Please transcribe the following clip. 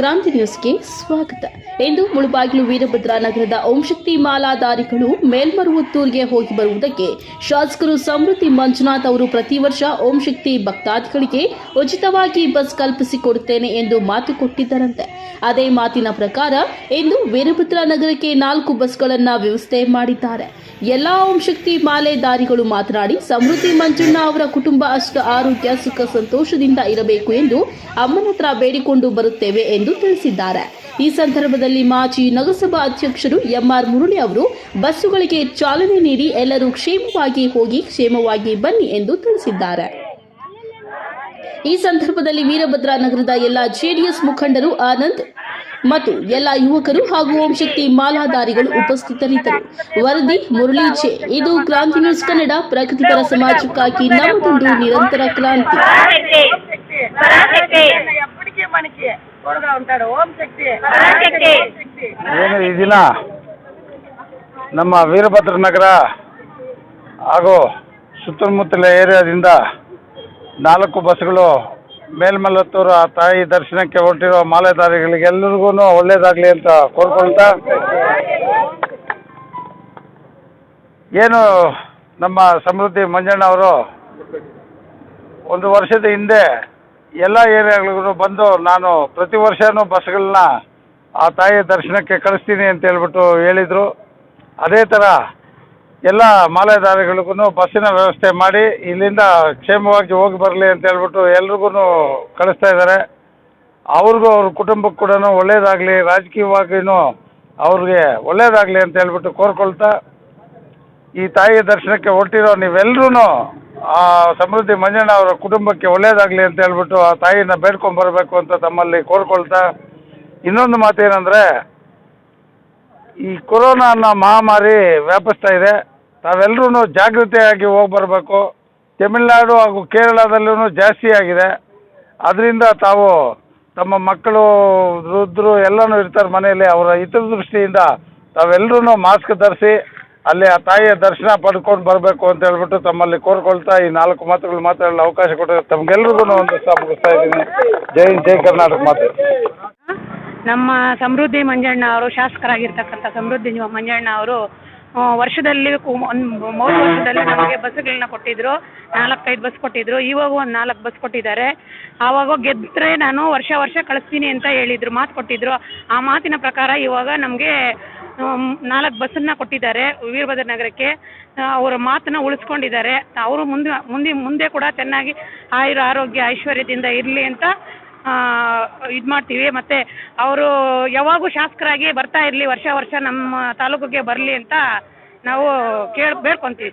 ಕ್ರಾಂತಿ ನ್ಯೂಸ್ಗೆ ಸ್ವಾಗತ. ಇಂದು ಮುಳುಬಾಗಿಲು ವೀರಭದ್ರ ನಗರದ ಓಂಶಕ್ತಿ ಮಾಲಾಧಾರಿಗಳು ಮೇಲ್ಮರುವತ್ತೂರಿಗೆ ಹೋಗಿ ಬರುವುದಕ್ಕೆ ಶಾಸಕರು ಸಮೃದ್ಧಿ ಮಂಜುನಾಥ್ ಅವರು ಪ್ರತಿ ವರ್ಷ ಓಂಶಕ್ತಿ ಭಕ್ತಾದಿಗಳಿಗೆ ಉಚಿತವಾಗಿ ಬಸ್ ಕಲ್ಪಿಸಿಕೊಡುತ್ತೇನೆ ಎಂದು ಮಾತು ಕೊಟ್ಟಿದ್ದರಂತೆ. ಅದೇ ಮಾತಿನ ಪ್ರಕಾರ ಇಂದು ವೀರಭದ್ರ ನಗರಕ್ಕೆ ನಾಲ್ಕು ಬಸ್ಗಳನ್ನು ವ್ಯವಸ್ಥೆ ಮಾಡಿದ್ದಾರೆ. ಎಲ್ಲಾ ಶಕ್ತಿ ಮಾಲೆದಾರಿಗಳು ಮಾತನಾಡಿ, ಸಮೃದ್ಧಿ ಮಂಜಣ್ಣ ಅವರ ಕುಟುಂಬ ಅಷ್ಟ ಆರೋಗ್ಯ, ಸುಖ, ಸಂತೋಷದಿಂದ ಇರಬೇಕು ಎಂದು ಅಮ್ಮನ ಹತ್ರ ಬೇಡಿಕೊಂಡು ಬರುತ್ತೇವೆ ಎಂದು ತಿಳಿಸಿದ್ದಾರೆ. ಈ ಸಂದರ್ಭದಲ್ಲಿ ಮಾಜಿ ನಗರಸಭಾ ಅಧ್ಯಕ್ಷರು ಎಂಆರ್ ಮುರುಳಿ ಅವರು, ಬಸ್ಸುಗಳಿಗೆ ಚಾಲನೆ ನೀಡಿ ಎಲ್ಲರೂ ಕ್ಷೇಮವಾಗಿ ಹೋಗಿ ಕ್ಷೇಮವಾಗಿ ಬನ್ನಿ ಎಂದು ತಿಳಿಸಿದ್ದಾರೆ. ಈ ಸಂದರ್ಭದಲ್ಲಿ ವೀರಭದ್ರ ನಗರದ ಎಲ್ಲ ಜೆಡಿಎಸ್ ಮುಖಂಡರು ಆನಂದ್ ಮತ್ತು ಎಲ್ಲ ಯುವಕರು ಹಾಗೂ ಓಂ ಶಕ್ತಿ ಮಾಲಾಧಾರಿಗಳು ಉಪಸ್ಥಿತರಿದ್ದರು. ವರದಿ ಮುರಳೀಚೆ. ಇದು ಕ್ರಾಂತಿ ನ್ಯೂಸ್ ಕನ್ನಡ ಪ್ರಗತಿಪರ ಸಮಾಜಕ್ಕಾಗಿ ನಮ್ಮದೊಂದು ನಿರಂತರ ಕ್ರಾಂತಿ. ಏನು ನಮ್ಮ ವೀರಭದ್ರ ನಗರ ಹಾಗೂ ಸುತ್ತಮುತ್ತಲ ಏರಿಯಾದಿಂದ ನಾಲ್ಕು ಬಸ್ಗಳು ಮೇಲ್ಮಲ್ಲತ್ತೂರು ಆ ತಾಯಿ ದರ್ಶನಕ್ಕೆ ಹೊರಟಿರೋ ಮಾಲೆದಾರಿಗಳಿಗೆಲ್ಲರಿಗೂ ಒಳ್ಳೇದಾಗ್ಲಿ ಅಂತ ಕೋರ್ಕೊಳ್ತಾ ಏನು ನಮ್ಮ ಸಮೃದ್ಧಿ ಮಂಜಣ್ಣ ಅವರು ಒಂದು ವರ್ಷದ ಹಿಂದೆ ಎಲ್ಲ ಏರಿಯಾಗಳಿಗೂ ಬಂದು ನಾನು ಪ್ರತಿ ವರ್ಷವೂ ಬಸ್ಗಳನ್ನ ಆ ತಾಯಿಯ ದರ್ಶನಕ್ಕೆ ಕಳಿಸ್ತೀನಿ ಅಂತ ಹೇಳ್ಬಿಟ್ಟು ಹೇಳಿದರು. ಅದೇ ಥರ ಎಲ್ಲ ಮಾಲೆದಾರಿಗಳಿಗೂ ಬಸ್ಸಿನ ವ್ಯವಸ್ಥೆ ಮಾಡಿ ಇಲ್ಲಿಂದ ಕ್ಷೇಮವಾಗಿ ಹೋಗಿ ಬರಲಿ ಅಂತ ಹೇಳ್ಬಿಟ್ಟು ಎಲ್ರಿಗೂ ಕಳಿಸ್ತಾ ಇದ್ದಾರೆ. ಅವ್ರಿಗೂ ಅವ್ರ ಕುಟುಂಬಕ್ಕೆ ಕೂಡ ಒಳ್ಳೇದಾಗಲಿ ರಾಜಕೀಯವಾಗಿಯೂ ಅವ್ರಿಗೆ ಒಳ್ಳೇದಾಗಲಿ ಅಂತ ಹೇಳ್ಬಿಟ್ಟು ಕೋರ್ಕೊಳ್ತಾ ಈ ತಾಯಿಯ ದರ್ಶನಕ್ಕೆ ಹೊರಟಿರೋ ನೀವೆಲ್ಲರೂ ಆ ಸಮೃದ್ಧಿ ಮಂಜಣ್ಣ ಅವರ ಕುಟುಂಬಕ್ಕೆ ಒಳ್ಳೇದಾಗಲಿ ಅಂತ ಹೇಳ್ಬಿಟ್ಟು ಆ ತಾಯಿನ ಬೇಡ್ಕೊಂಡು ಬರಬೇಕು ಅಂತ ತಮ್ಮಲ್ಲಿ ಕೋರ್ಕೊಳ್ತಾ ಇನ್ನೊಂದು ಮಾತೇನೆಂದರೆ ಈ ಕೊರೋನಾ ಅನ್ನೋ ಮಹಾಮಾರಿ ವ್ಯಾಪಿಸ್ತಾ ಇದೆ. ತಾವೆಲ್ಲರೂ ಜಾಗೃತೆಯಾಗಿ ಹೋಗಿ ಬರಬೇಕು ತಮಿಳುನಾಡು ಹಾಗೂ ಕೇರಳದಲ್ಲೂ ಜಾಸ್ತಿ ಆಗಿದೆ. ಅದರಿಂದ ತಾವು ತಮ್ಮ ಮಕ್ಕಳು, ವೃದ್ಧರು ಎಲ್ಲನೂ ಇರ್ತಾರೆ ಮನೆಯಲ್ಲಿ. ಅವರ ಹಿತದೃಷ್ಟಿಯಿಂದ ತಾವೆಲ್ಲರೂ ಮಾಸ್ಕ್ ಧರಿಸಿ ಅಲ್ಲಿ ಆ ತಾಯಿಯ ದರ್ಶನ ಪಡ್ಕೊಂಡು ಬರಬೇಕು ಅಂತ ಹೇಳ್ಬಿಟ್ಟು ತಮ್ಮಲ್ಲಿ ಕೋರ್ಕೊಳ್ತಾ ಈ ನಾಲ್ಕು ಮಾತುಗಳು ಮಾತಾಡಲು ಅವಕಾಶ ಕೊಟ್ಟರೆ ತಮಗೆಲ್ರಿಗೂ ಒಂದು ಮುಗಿಸ್ತಾ ಇದ್ದೀನಿ. ಜೈ ಜೈ ಕರ್ನಾಟಕ ಮಾತು. ನಮ್ಮ ಸಮೃದ್ಧಿ ಮಂಜಣ್ಣ ಅವರು ಶಾಸಕರಾಗಿರ್ತಕ್ಕಂಥ ಸಮೃದ್ಧಿ ಮಂಜಣ್ಣ ಅವರು ವರ್ಷದಲ್ಲಿ ಮೂರು ವರ್ಷದಲ್ಲಿ ನಮಗೆ ಬಸ್ಸುಗಳನ್ನ ಕೊಟ್ಟಿದ್ದರು ನಾಲ್ಕೈದು ಬಸ್ ಕೊಟ್ಟಿದ್ರು. ಇವಾಗ ಒಂದು ನಾಲ್ಕು ಬಸ್ ಕೊಟ್ಟಿದ್ದಾರೆ. ಆವಾಗ ಗೆದ್ದರೆ ನಾನು ವರ್ಷ ವರ್ಷ ಕಳಿಸ್ತೀನಿ ಅಂತ ಹೇಳಿದ್ರು, ಮಾತು ಕೊಟ್ಟಿದ್ರು. ಆ ಮಾತಿನ ಪ್ರಕಾರ ಇವಾಗ ನಮಗೆ ನಾಲ್ಕು ಬಸ್ಸನ್ನ ಕೊಟ್ಟಿದ್ದಾರೆ ವೀರಭದ್ರ ನಗರಕ್ಕೆ. ಅವರ ಮಾತನ್ನ ಉಳಿಸ್ಕೊಂಡಿದ್ದಾರೆ. ಅವರು ಮುಂದೆ ಮುಂದೆ ಮುಂದೆ ಕೂಡ ಚೆನ್ನಾಗಿ ಆಯುರ ಆರೋಗ್ಯ ಐಶ್ವರ್ಯದಿಂದ ಇರಲಿ ಅಂತ ಇದು ಮಾಡ್ತೀವಿ. ಮತ್ತು ಅವರು ಯಾವಾಗೂ ಶಾಸಕರಾಗಿ ಬರ್ತಾ ಇರಲಿ, ವರ್ಷ ವರ್ಷ ನಮ್ಮ ತಾಲೂಕಿಗೆ ಬರಲಿ ಅಂತ ನಾವು ಕೇಳಿ ಬೇಡ್ಕೊತೀವಿ